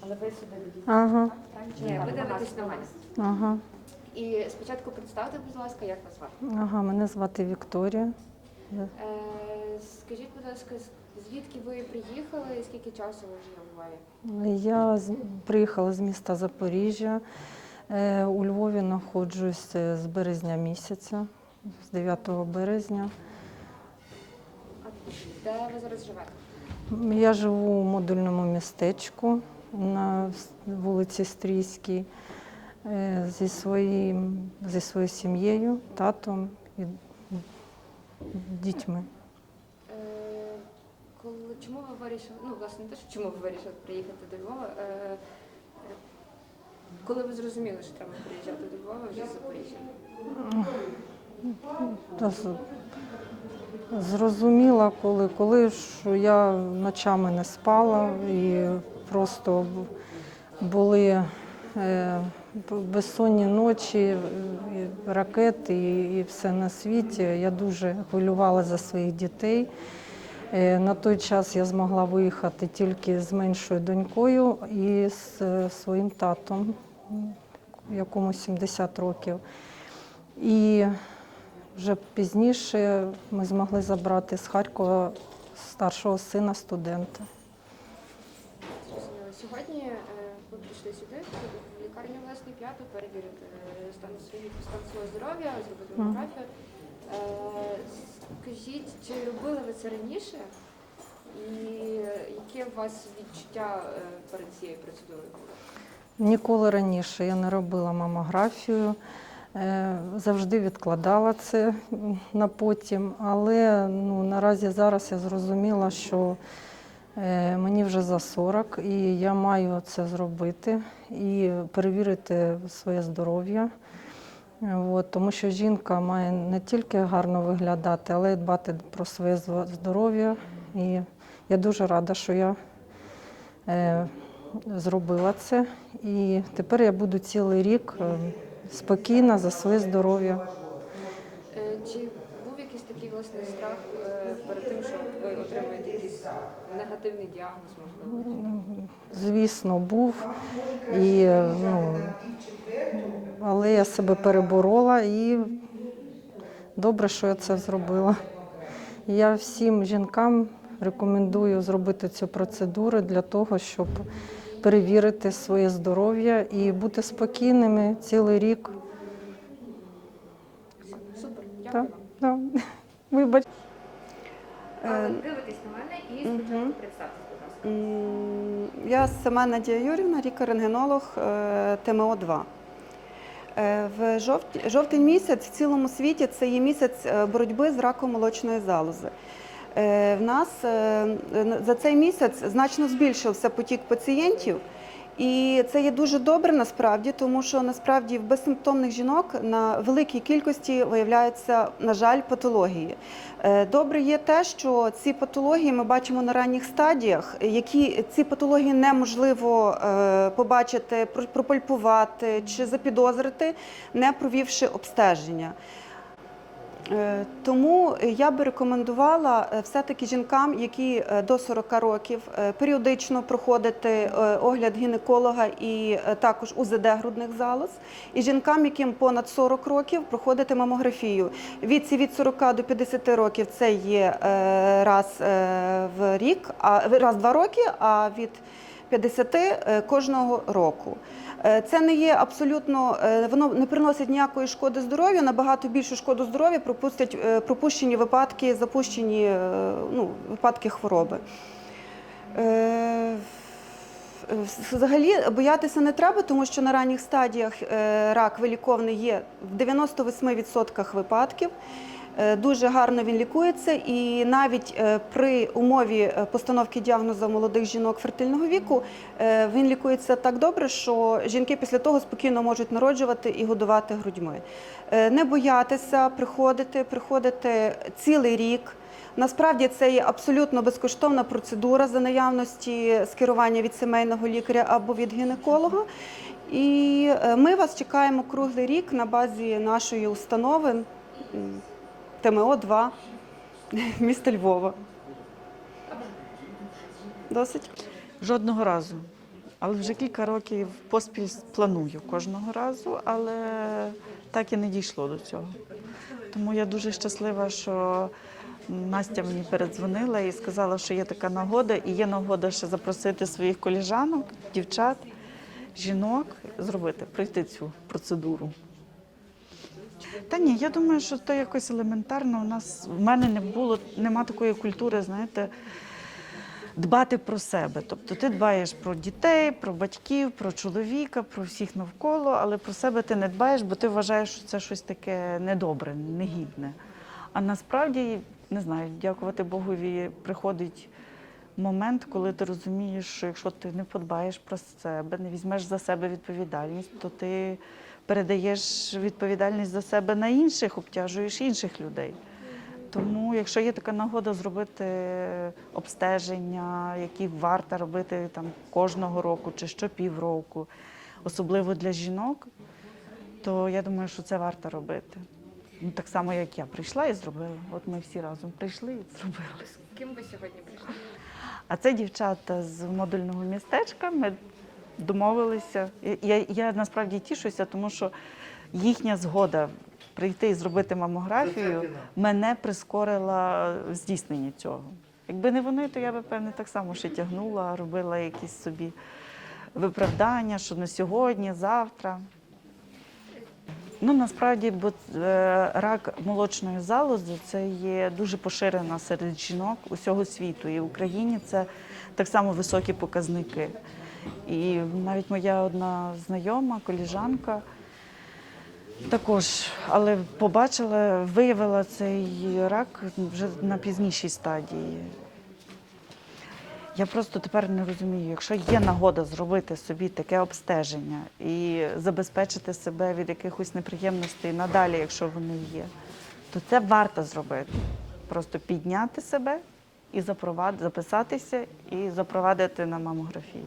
Але ви сюди дійдете. Ага, Ні, ви дивитесь на мене. ага, І спочатку представте, будь ласка, як вас звати. ага. Мене звати Вікторія. Е, скажіть, будь ласка, звідки ви приїхали і скільки часу ви вже буває? Я з- приїхала з міста Запоріжжя. Е, У Львові знаходжусь е, з березня місяця, з 9 березня. А де ви зараз живете? Я живу у модульному містечку на вулиці Стрійській е, зі, своїм, зі своєю сім'єю, татом і дітьми. Е, коли, чому ви вирішили, ну, власне, не те, що чому ви вирішили приїхати до Львова? Е, коли ви зрозуміли, що треба приїжджати до Львова вже з Запоріжжя? Зрозуміла, коли, коли що я ночами не спала і просто були е, безсонні ночі, ракети і, і все на світі. Я дуже хвилювала за своїх дітей. Е, На той час я змогла виїхати тільки з меншою донькою і з е, своїм татом, якому 70 років. І вже пізніше ми змогли забрати з Харкова старшого сина студента. Сьогодні е, ви прийшли сюди, в лікарню власне п'яту, перевірити е, стан свого здоров'я, зробити. Е, Скажіть, чи робили ви це раніше? І е, яке у вас відчуття е, перед цією процедурою? Ніколи раніше я не робила мамографію, е, завжди відкладала це на потім, але ну, наразі зараз я зрозуміла, що е, мені вже за 40 і я маю це зробити і перевірити своє здоров'я. Е, тому що жінка має не тільки гарно виглядати, але й дбати про своє здоров'я. І я дуже рада, що я е, зробила це. І тепер я буду цілий рік е, спокійна за своє здоров'я. Е, Чи був якийсь такий власне страх е, перед тим, що ви отримаєте якийсь негативний діагноз, можливо? Звісно, був. І, ну, але я себе переборола і добре, що я це зробила. Я всім жінкам рекомендую зробити цю процедуру для того, щоб перевірити своє здоров'я і бути спокійними цілий рік. Супер, дякую вам. так. Вибач. А, Дивитесь на мене і спочатку представтесь, будь ласка. Я Сема Надія Юрівна, лікар-рентгенолог е, ТМО-2. Е, В жовт- жовтень місяць в цілому світі це є місяць е, боротьби з раком молочної залози. Е, В нас е, за цей місяць значно збільшився потік пацієнтів. І це є дуже добре насправді, тому що насправді в безсимптомних жінок на великій кількості виявляються, на жаль, патології. Е, Добре є те, що ці патології ми бачимо на ранніх стадіях, які ці патології неможливо побачити, про- пропальпувати чи запідозрити, не провівши обстеження. Е, Тому я би рекомендувала е, все-таки жінкам, які е, до 40 років, періодично проходити огляд гінеколога і також УЗД грудних залоз. І жінкам, яким понад 40 років, проходити мамографію. Віці від 40 до 50 років це є раз в рік, а раз в два роки, а від 50 е, кожного року. Е, Це не є абсолютно, е, воно не приносить ніякої шкоди здоров'ю. Набагато більшу шкоду здоров'ю пропустять е, пропущені випадки, запущені ну, випадки хвороби. Взагалі боятися не треба, тому що на ранніх стадіях рак виліковний є в 98% випадків. Е, Дуже гарно він лікується, і навіть е, при умові е, постановки діагнозу молодих жінок фертильного віку він лікується так добре, що жінки після того спокійно можуть народжувати і годувати грудьми. Не боятися приходити, приходити цілий рік. Насправді це є абсолютно безкоштовна процедура за наявності скерування від сімейного лікаря або від гінеколога. І ми вас чекаємо круглий рік на базі нашої установи м, ТМО-2 міста Львова. Досить. Жодного разу. Але вже кілька років поспіль планую кожного разу, але так і не дійшло до цього. Тому я дуже щаслива, що Настя мені передзвонила і сказала, що є така нагода, і є нагода ще запросити своїх коліжанок, дівчат, жінок, зробити, пройти цю процедуру. Та ні, я думаю, що це якось елементарно. У нас в мене не було, нема такої культури, знаєте, дбати про себе. Тобто ти дбаєш про дітей, про батьків, про чоловіка, про всіх навколо, але про себе ти не дбаєш, бо ти вважаєш, що це щось таке недобре, негідне. А насправді, не знаю, дякувати Богові, приходить момент, коли ти розумієш, що якщо ти не подбаєш про себе, не візьмеш за себе відповідальність, то ти передаєш відповідальність за себе на інших, обтяжуєш інших людей. Тому, якщо є така нагода зробити обстеження, які варто робити там кожного року чи щопівроку, особливо для жінок, то я думаю, що це варто робити. Ну, так само, як я прийшла і зробила. От ми всі разом прийшли і зробили. З ким ви сьогодні прийшли? А це дівчата з модульного містечка. Ми домовилися. Я, я, я насправді тішуся, тому що їхня згода прийти і зробити мамографію мене прискорила в здійсненні цього. Якби не вони, то я би певне так само ще тягнула, робила якісь собі виправдання, що на сьогодні, завтра. Ну насправді, бо е, рак молочної залози це є дуже поширена серед жінок усього світу. І в Україні це так само високі показники. І навіть моя одна знайома, коліжанка, також, але побачила, виявила цей рак вже на пізнішій стадії. Я просто тепер не розумію, якщо є нагода зробити собі таке обстеження і забезпечити себе від якихось неприємностей надалі, якщо вони є, то це варто зробити. Просто підняти себе і записатися і запровадити на мамографію.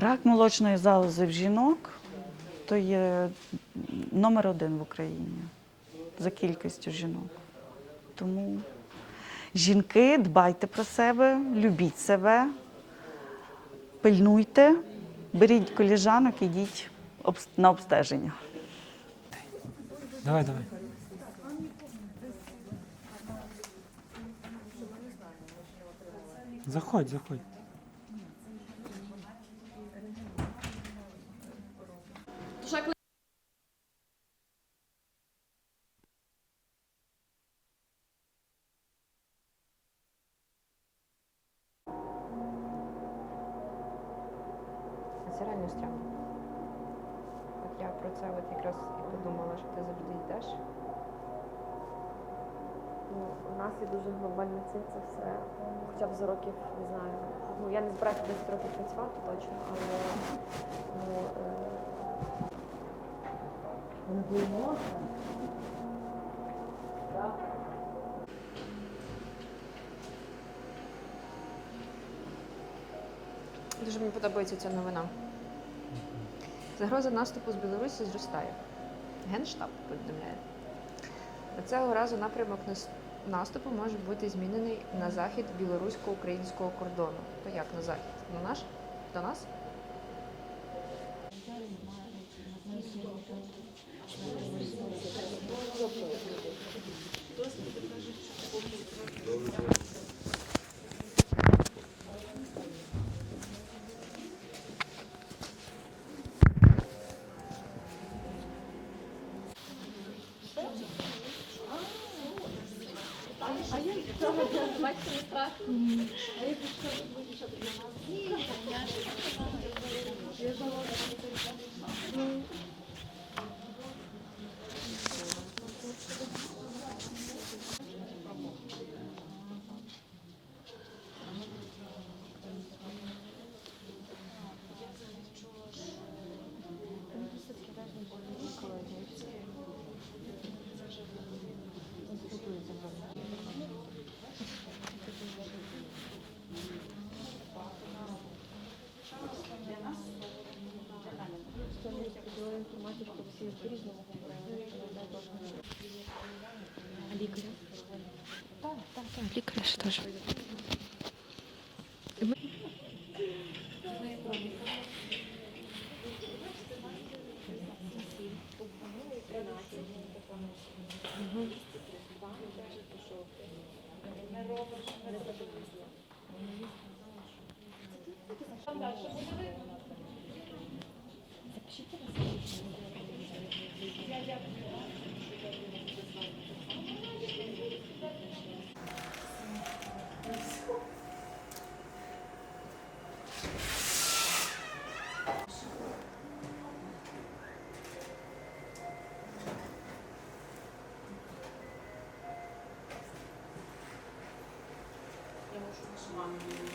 Рак молочної залози в жінок то є номер один в Україні за кількістю жінок. Тому жінки, дбайте про себе, любіть себе, пильнуйте, беріть коліжанок, ідіть на обстеження. Давай, давай. Заходь, заходь. Це реально стрьомно. От я про це от якраз і подумала, що ти завжди йдеш. Ну, у нас є дуже глобальний цикл, це все. Хоча б за років, не знаю. Ну, я не збираюся 10 років працювати точно, але ну, е... Дуже мені подобається ця новина. Загроза наступу з Білорусі зростає. Генштаб повідомляє. Цього разу напрямок нас- наступу може бути змінений на захід білорусько-українського кордону. То як на захід? На наш? До нас? Лікаря. Так, так, так, лікаря um,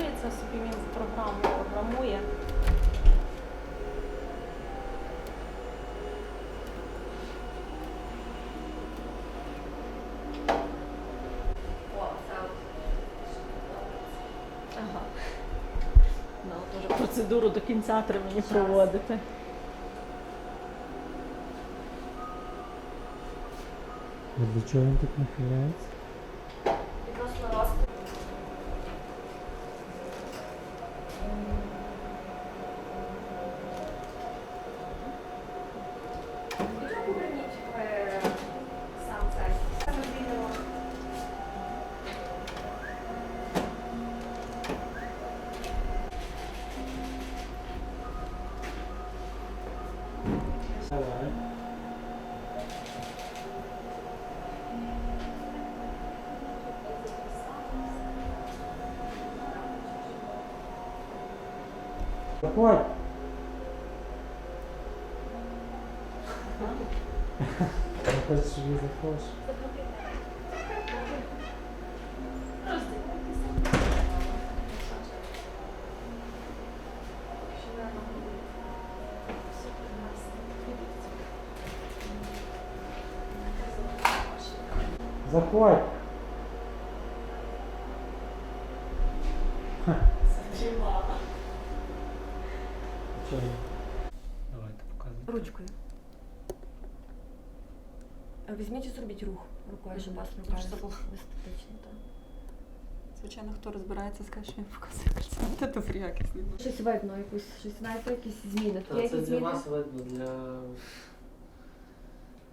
Калібрується собі він програму програмує. Ага. Ну, теж процедуру до кінця треба мені проводити. А для чого він так нахиляється? Я заходиш. Заходь. Ха. Чого? Давайте показуй. Ручкою. Візьміть і зробіть Дуже забула. естетично. так. Звичайно, хто розбирається, скаже, що він показує картину. Це добрі якісний. Щось видно, якусь, щось знаєте, якісь зміни. Та Є це якісь для зміни? вас видно, для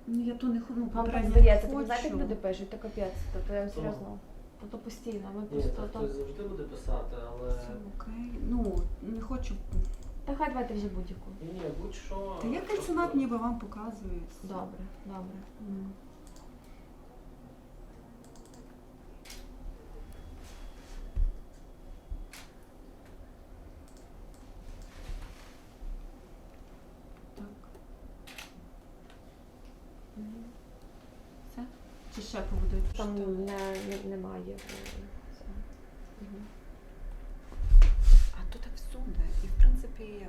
Ну, я то не хожу, Вам так здається, хочу. так знаєте, як люди пишуть, то капець, тобто я вам Хто? серйозно. Тобто постійно, ми Ні, просто так то. хтось завжди буде писати, але Все окей. Ну, не хочу. Та хай давайте вже будь-яку. ні, ні, будь-що. Та я кальцинат ніби вам показую. Добре, добре. М. Так. Все? Чи ще поводити? Там не, не, немає. е. А то так всюди. І в принципі е,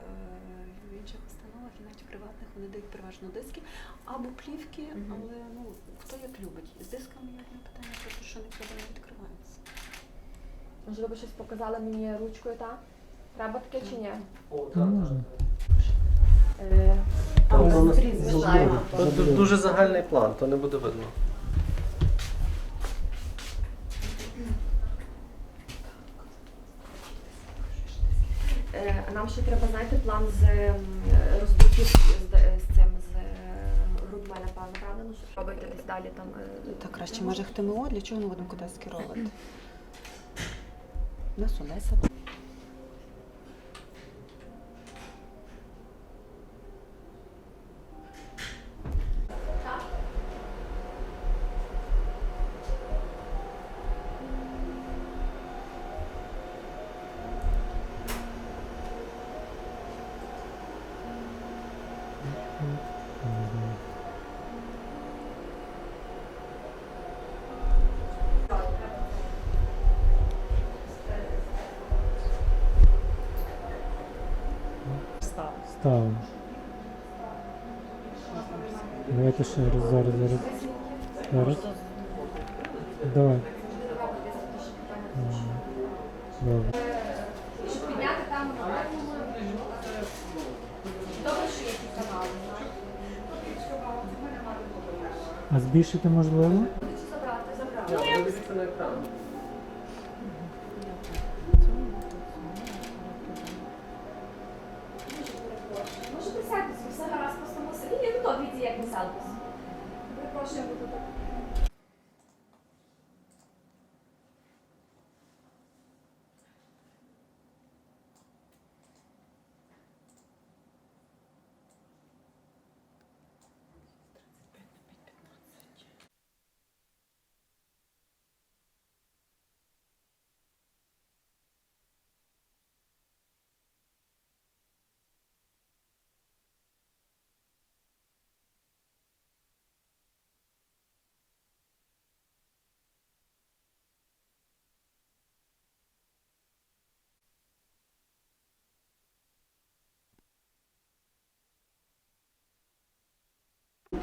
в інших установах і навіть в приватних вони дають переважно диски або плівки, але ну хто як любить. З дисками є одне питання, просто що ніколи не відкривається. Можливо, щось показали мені ручкою, так? Треба таке чи ні? О, Та так. Е, а. Тут Дуже загальний план, то не буде видно. Е, а нам ще треба, знаєте, план з розбутів з, з, цим, з е, грудьми, напевно, правда? Ну, що робити десь далі там. е, Та краще може ХТМО, для чого ми будемо кудись скеровувати? Нас Олеся. Ставимо. Давайте ще раз, зараз, зараз. Зараз. Давай. Добре. А збільшити можливо?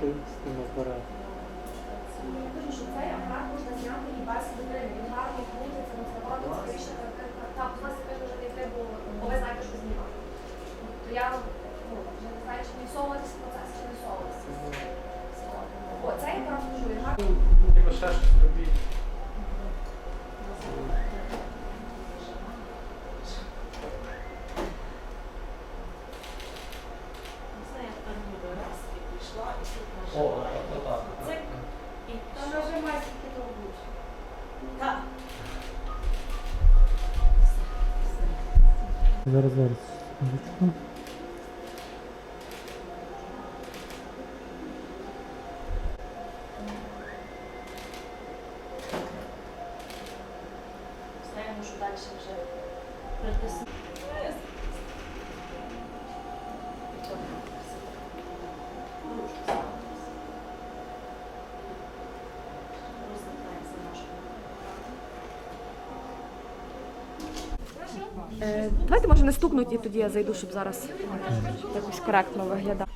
Ти з тим. Кажу, що цей апарат можна зняти і без людини. Він гарний крутиться, складати, скоріше там вас каже, вже не треба, бо бо ви знаєте, що знімати. То я ну, вже не знаю, чи не совуватися в процес, чи не совуватися. О, цей апарат кажу, гарний. Ніби ще щось робіть. Зараз, зараз. Давайте, може, не стукнуть, і тоді я зайду, щоб зараз якось коректно виглядати.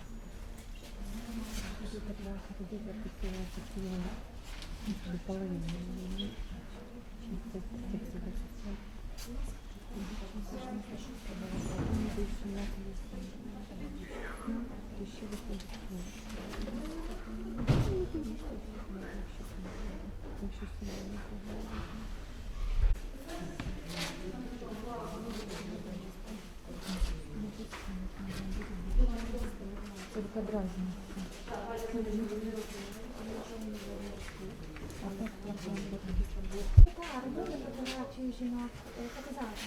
Так, дуже фотографію жінок е, показати.